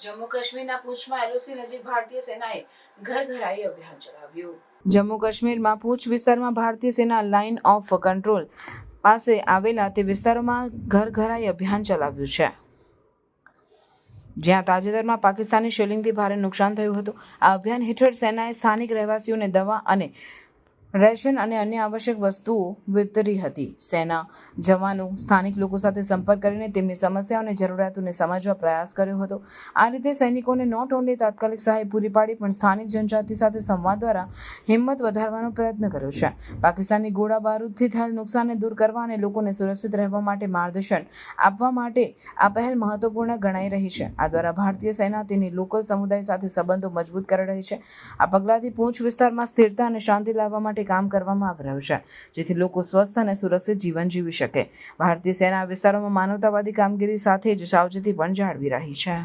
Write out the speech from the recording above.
જમ્મુ કાશ્મીરના પૂંછમાં એલઓસી નજીક ભારતીય સેનાએ ઘર ઘરાઈ અભિયાન ચલાવ્યું. જમ્મુ કાશ્મીરમાં પૂંછ વિસ્તારમાં ભારતીય સેના લાઇન ઓફ કંટ્રોલ પાસે આવેલા તે વિસ્તારોમાં ઘર ઘરાઈ અભિયાન ચલાવ્યું છે. જ્યાં તાજેતરમાં પાકિસ્તાની શેલિંગથી ભારે નુકસાન થયું હતું. આ અભિયાન હેઠળ સેનાએ સ્થાનિક રહેવાસીઓને દવા અને રેશન અને અન્ય આવશ્યક વસ્તુઓ વિતરી હતી. સેના જવાનો સ્થાનિક લોકો સાથે સંપર્ક કરીને તેમની સમસ્યાઓ અને જરૂરિયાતોને સમજવા પ્રયાસ કર્યો હતો. આ રીતે સૈનિકોને નોટ ઓનલી તાત્કાલિક સહાય પૂરી પાડી, પણ સ્થાનિક જનજાતિ સાથે સંવાદ દ્વારા હિંમત વધારવાનો પ્રયત્ન કર્યો છે. પાકિસ્તાની ગોળા બારૂદથી થયેલ નુકસાનને દૂર કરવા અને લોકોને સુરક્ષિત રહેવા માટે માર્ગદર્શન આપવા માટે આ પહેલ મહત્વપૂર્ણ ગણાઈ રહી છે. આ દ્વારા ભારતીય સેના તેની લોકલ સમુદાય સાથે સંબંધો મજબૂત કરી રહી છે. આ પગલાંથી પૂંછ વિસ્તારમાં સ્થિરતા અને શાંતિ લાવવા માટે કામ કરવામાં આવી રહ્યું છે. જેથી લોકો સ્વસ્થ અને સુરક્ષિત જીવન જીવી શકે. ભારતીય સેના વિસ્તારોમાં માનવતાવાદી કામગીરી સાથે જ સાવચેતી પણ જાળવી રહી છે.